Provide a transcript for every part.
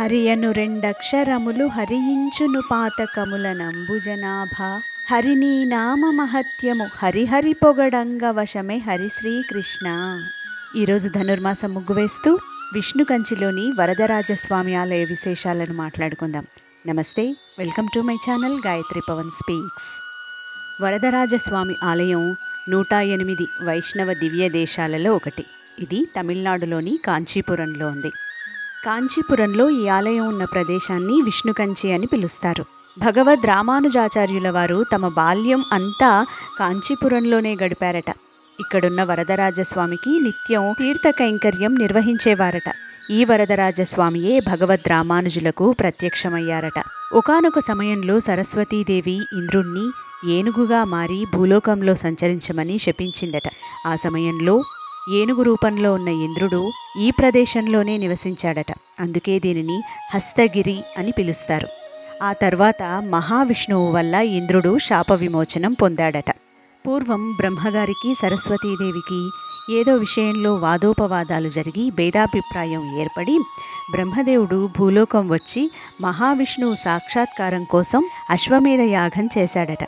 హరియను రెండక్షరములు హరించును పాతకముల నంబుజనాభ హరినీ నామ మహత్యము హరిహరి పొగడంగ వశమే హరి శ్రీకృష్ణ. ఈరోజు ధనుర్మాసం ముగ్గు వేస్తూ విష్ణు కంచిలోని వరదరాజస్వామి ఆలయ విశేషాలను మాట్లాడుకుందాం. నమస్తే welcome to my channel Gayatri Pavan speaks. Varadarajaswamy ఆలయం నూట ఎనిమిది వైష్ణవ దివ్య దేశాలలో ఒకటి. ఇది తమిళనాడులోని కాంచీపురంలో ఉంది. కాంచీపురంలో ఈ ఆలయం ఉన్న ప్రదేశాన్ని విష్ణుకంచి అని పిలుస్తారు. భగవద్ రామానుజాచార్యుల వారు తమ బాల్యం అంతా కాంచీపురంలోనే గడిపారట. ఇక్కడున్న వరదరాజస్వామికి నిత్యం తీర్థ కైంకర్యం నిర్వహించేవారట. ఈ వరదరాజస్వామియే భగవద్ రామానుజులకు ప్రత్యక్షమయ్యారట. ఒకానొక సమయంలో సరస్వతీదేవి ఇంద్రుణ్ణి ఏనుగుగా మారి భూలోకంలో సంచరించమని శపించిందట. ఆ సమయంలో ఏనుగు రూపంలో ఉన్న ఇంద్రుడు ఈ ప్రదేశంలోనే నివసించాడట. అందుకే దీనిని హస్తగిరి అని పిలుస్తారు. ఆ తర్వాత మహావిష్ణువు వల్ల ఇంద్రుడు శాప విమోచనం పొందాడట. పూర్వం బ్రహ్మగారికి సరస్వతీదేవికి ఏదో విషయంలో వాదోపవాదాలు జరిగి భేదాభిప్రాయం ఏర్పడి బ్రహ్మదేవుడు భూలోకం వచ్చి మహావిష్ణువు సాక్షాత్కారం కోసం అశ్వమేధ యాగం చేశాడట.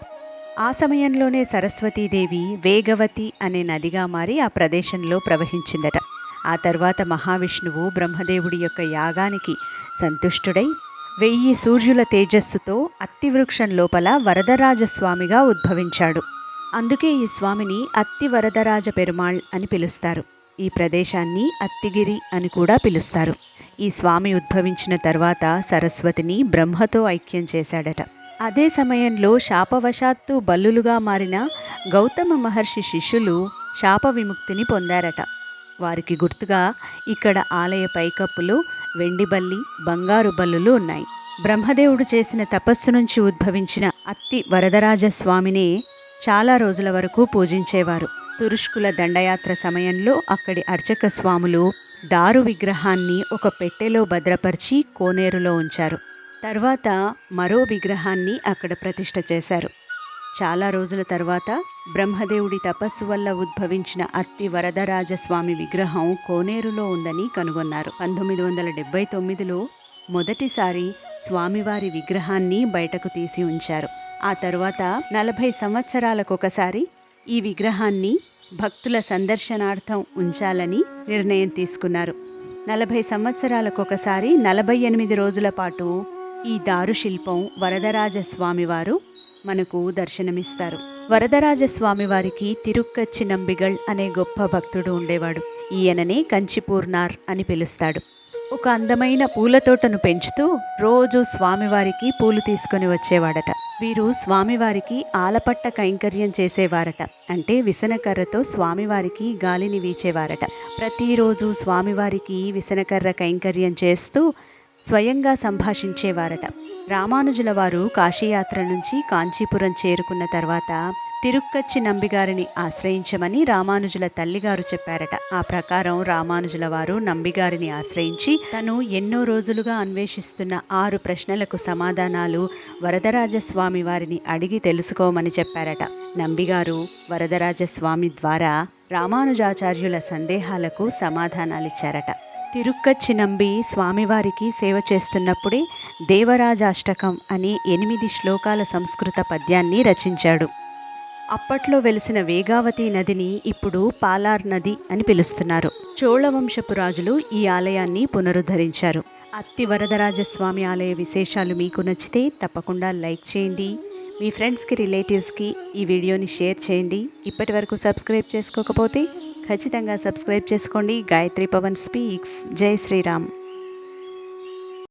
ఆ సమయంలోనే సరస్వతీదేవి వేగవతి అనే నదిగా మారి ఆ ప్రదేశంలో ప్రవహించిందట. ఆ తర్వాత మహావిష్ణువు బ్రహ్మదేవుడి యొక్క యాగానికి సంతుష్టుడై వెయ్యి సూర్యుల తేజస్సుతో అత్తివృక్షం లోపల వరదరాజస్వామిగా ఉద్భవించాడు. అందుకే ఈ స్వామిని అత్తి వరదరాజ పెరుమాళ్ అని పిలుస్తారు. ఈ ప్రదేశాన్ని అత్తిగిరి అని కూడా పిలుస్తారు. ఈ స్వామి ఉద్భవించిన తర్వాత సరస్వతిని బ్రహ్మతో ఐక్యం చేశాడట. అదే సమయంలో శాపవశాత్తు బల్లులుగా మారిన గౌతమ మహర్షి శిష్యులు శాప విముక్తిని పొందారట. వారికి గుర్తుగా ఇక్కడ ఆలయ పైకప్పులో వెండి బల్లి బంగారు బల్లులు ఉన్నాయి. బ్రహ్మదేవుడు చేసిన తపస్సు నుంచి ఉద్భవించిన అత్తి వరదరాజ స్వామినే చాలా రోజుల వరకు పూజించేవారు. తురుష్కుల దండయాత్ర సమయంలో అక్కడి అర్చక స్వాములు దారు విగ్రహాన్ని ఒక పెట్టెలో భద్రపరిచి కోనేరులో ఉంచారు. తర్వాత మరో విగ్రహాన్ని అక్కడ ప్రతిష్ట చేశారు. చాలా రోజుల తర్వాత బ్రహ్మదేవుడి తపస్సు వల్ల ఉద్భవించిన అత్తి వరదరాజస్వామి విగ్రహం కోనేరులో ఉందని కనుగొన్నారు. పంతొమ్మిది వందల డెబ్బై తొమ్మిదిలో మొదటిసారి స్వామివారి విగ్రహాన్ని బయటకు తీసి ఉంచారు. ఆ తర్వాత నలభై సంవత్సరాలకొకసారి ఈ విగ్రహాన్ని భక్తుల సందర్శనార్థం ఉంచాలని నిర్ణయం తీసుకున్నారు. నలభై సంవత్సరాలకొకసారి నలభై ఎనిమిది రోజుల పాటు ఈ దారుశిల్పం వరదరాజస్వామివారు మనకు దర్శనమిస్తారు. వరదరాజస్వామివారికి తిరుక్కచ్చి నంబిగళ్ అనే గొప్ప భక్తుడు ఉండేవాడు. ఈయననే కంచిపూర్నార్ అని పిలుస్తాడు. ఒక అందమైన పూల తోటను పెంచుతూ రోజు స్వామివారికి పూలు తీసుకొని వచ్చేవాడట. వీరు స్వామివారికి ఆలపట్ట కైంకర్యం చేసేవారట. అంటే విసనకర్రతో స్వామివారికి గాలిని వీచేవారట. ప్రతిరోజు స్వామివారికి విసనకర్ర కైంకర్యం చేస్తూ స్వయంగా సంభాషించేవారట. రామానుజుల వారు కాశీయాత్ర నుంచి కాంచీపురం చేరుకున్న తర్వాత తిరుక్కచ్చి నంబిగారిని ఆశ్రయించమని రామానుజుల తల్లిగారు చెప్పారట. ఆ ప్రకారం రామానుజుల వారు నంబిగారిని ఆశ్రయించి తను ఎన్నో రోజులుగా అన్వేషిస్తున్న ఆరు ప్రశ్నలకు సమాధానాలు వరదరాజస్వామి వారిని అడిగి తెలుసుకోమని చెప్పారట. నంబిగారు వరదరాజస్వామి ద్వారా రామానుజాచార్యుల సందేహాలకు సమాధానాలిచ్చారట. తిరుక్కచ్చి నంబి స్వామివారికి సేవ చేస్తున్నప్పుడే దేవరాజాష్టకం అనే ఎనిమిది శ్లోకాల సంస్కృత పద్యాన్ని రచించాడు. అప్పట్లో వెలిసిన వేగావతి నదిని ఇప్పుడు పాలార్ నది అని పిలుస్తున్నారు. చోళవంశపు రాజులు ఈ ఆలయాన్ని పునరుద్ధరించారు. అత్తి వరదరాజస్వామి ఆలయ విశేషాలు మీకు నచ్చితే తప్పకుండా లైక్ చేయండి. మీ ఫ్రెండ్స్కి రిలేటివ్స్కి ఈ వీడియోని షేర్ చేయండి. ఇప్పటి వరకు సబ్స్క్రైబ్ చేసుకోకపోతే ఖచ్చితంగా సబ్స్క్రైబ్ చేసుకోండి. గాయత్రి పవన్ స్పీక్స్. జై శ్రీరామ్.